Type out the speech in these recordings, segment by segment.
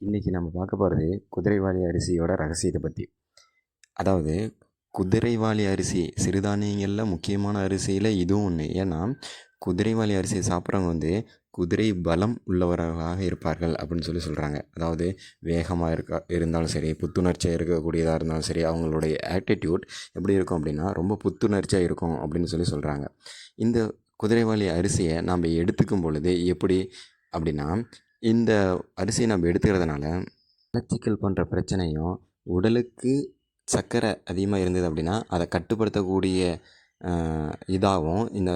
இன்றைக்கி நம்ம பார்க்க போகிறது குதிரைவாளி அரிசியோட ரகசியத்தை பற்றி அதாவது குதிரைவாளி அரிசி சிறுதானியங்களில் முக்கியமான அரிசியில் இதுவும் ஒன்று ஏன்னா குதிரைவாலி அரிசியை சாப்பிட்றவங்க வந்து குதிரை பலம் உள்ளவர்களாக இருப்பார்கள் அப்படின்னு சொல்லி சொல்கிறாங்க அதாவது வேகமாக இருக்க இருந்தாலும் சரி புத்துணர்ச்சியாக இருக்கக்கூடியதாக இருந்தாலும் சரி அவங்களுடைய ஆட்டிடியூட் எப்படி இருக்கும் அப்படின்னா ரொம்ப புத்துணர்ச்சியாக இருக்கும் அப்படின்னு சொல்லி சொல்கிறாங்க இந்த குதிரைவாலி அரிசியை நாம் எடுத்துக்கும் பொழுது எப்படி அப்படின்னா இந்த அரிசியை நம்ம எடுத்துக்கிறதுனால மலச்சிக்கல் போன்ற பிரச்சனையும் உடலுக்கு சர்க்கரை அதிகமாக இருந்தது அப்படின்னா அதை கட்டுப்படுத்தக்கூடிய இதாகவும் இந்த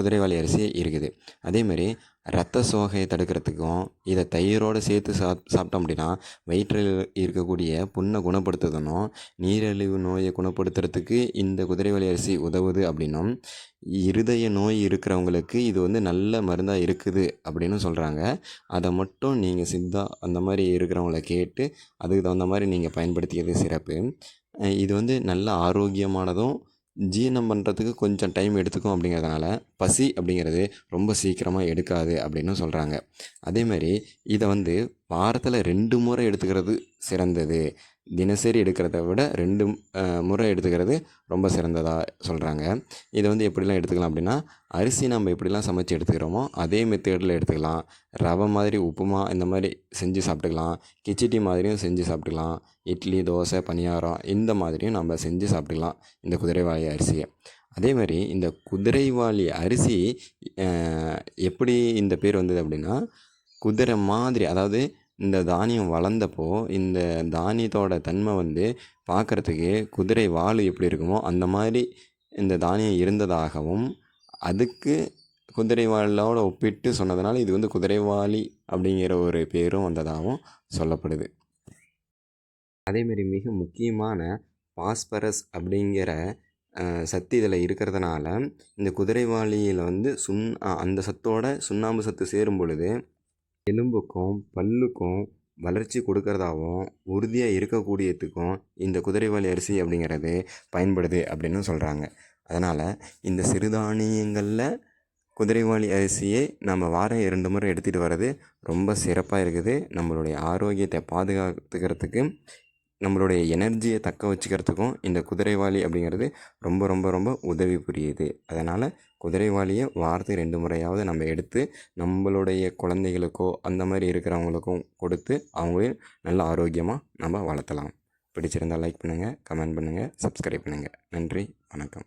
குதிரைவாலி அரிசி இருக்குது. அதேமாரி ரத்த சோகையை தடுக்கிறதுக்கும் இதை தயிரோடு சேர்த்து சாப் சாப்பிட்டோம் அப்படின்னா வயிற்றில் இருக்கக்கூடிய புண்ணை குணப்படுத்துதனும் நீரிழிவு நோயை குணப்படுத்துறதுக்கு இந்த குதிரைவாலி அரிசி உதவுது அப்படின்னும் இருதய நோய் இருக்கிறவங்களுக்கு இது வந்து நல்ல மருந்தாக இருக்குது அப்படின்னு சொல்கிறாங்க அதை மட்டும் நீங்கள் சித்தா அந்த மாதிரி இருக்கிறவங்கள கேட்டு அதுக்கு தகுந்த மாதிரி நீங்கள் பயன்படுத்தியது சிறப்பு. இது வந்து நல்ல ஆரோக்கியமானதும் ஜீரணம் பண்ணுறதுக்கு கொஞ்சம் டைம் எடுத்துக்கும் அப்படிங்கிறதுனால பசி அப்படிங்கிறது ரொம்ப சீக்கிரமாக எடுக்காது அப்படின்னு சொல்கிறாங்க அதேமாதிரி இதை வந்து வாரத்தில் ரெண்டு முறை எடுத்துக்கிறது சிறந்தது. தினசரி எடுக்கிறத விட ரெண்டு முறை எடுத்துக்கிறது ரொம்ப சிறந்ததாக சொல்கிறாங்க இதை வந்து எப்படிலாம் எடுத்துக்கலாம் அப்படின்னா அரிசி நம்ம எப்படிலாம் சமைச்சு எடுத்துக்கிறோமோ அதே மெத்தேடில் எடுத்துக்கலாம். ரவை மாதிரி உப்புமா இந்த மாதிரி செஞ்சு சாப்பிட்டுக்கலாம். கிச்சடி மாதிரியும் செஞ்சு சாப்பிட்டுக்கலாம். இட்லி தோசை பணியாரம் இந்த மாதிரியும் நம்ம செஞ்சு சாப்பிட்டுக்கலாம் இந்த குதிரைவாளி அரிசியை. அதே மாதிரி இந்த குதிரைவாளி அரிசி எப்படி இந்த பேர் வந்தது அப்படின்னா குதிரை மாதிரி அதாவது இந்த தானியம் வளர்ந்தப்போ இந்த தானியத்தோட தன்மை வந்து பார்க்குறதுக்கு குதிரை வால் எப்படி இருக்குமோ அந்த மாதிரி இந்த தானியம் இருந்ததாகவும் அதுக்கு குதிரை வாலோடு ஒப்பிட்டு சொன்னதுனால இது வந்து குதிரைவாளி அப்படிங்கிற ஒரு பேரும் வந்ததாகவும் சொல்லப்படுது. அதேமாரி மிக முக்கியமான பாஸ்பரஸ் அப்படிங்கிற சத்து இதில் இருக்கிறதுனால இந்த குதிரைவாளியில் வந்து சுண் அந்த சத்தோட சுண்ணாம்பு சத்து சேரும் பொழுது எலும்புக்கும் பல்லுக்கும் வளர்ச்சி கொடுக்கறதாகவும் உறுதியாக இருக்கக்கூடியதுக்கும் இந்த குதிரைவாலி அரிசி அப்படிங்கிறது பயன்படுது அப்படின்னு சொல்கிறாங்க அதனால் இந்த சிறுதானியங்களில் குதிரைவாலி அரிசியை நம்ம வாரம் இரண்டு முறை எடுத்துகிட்டு வர்றது ரொம்ப சிறப்பாக இருக்குது. நம்மளுடைய ஆரோக்கியத்தை பாதுகாத்துக்கிறதுக்கு நம்மளுடைய எனர்ஜியை தக்க வச்சுக்கிறதுக்கும் இந்த குதிரைவாலி அப்படிங்கிறது ரொம்ப ரொம்ப ரொம்ப உதவி புரியுது அதனால் குதிரைவாலியை வாரத்துக்கு ரெண்டு முறையாவது நம்ம எடுத்து நம்மளுடைய குழந்தைகளுக்கோ அந்த மாதிரி இருக்கிறவங்களுக்கும் கொடுத்து அவங்களையும் நல்ல ஆரோக்கியமாக நம்ம வளர்த்தலாம். பிடிச்சிருந்தால் லைக் பண்ணுங்கள் கமெண்ட் பண்ணுங்கள் சப்ஸ்கிரைப் பண்ணுங்கள் நன்றி வணக்கம்.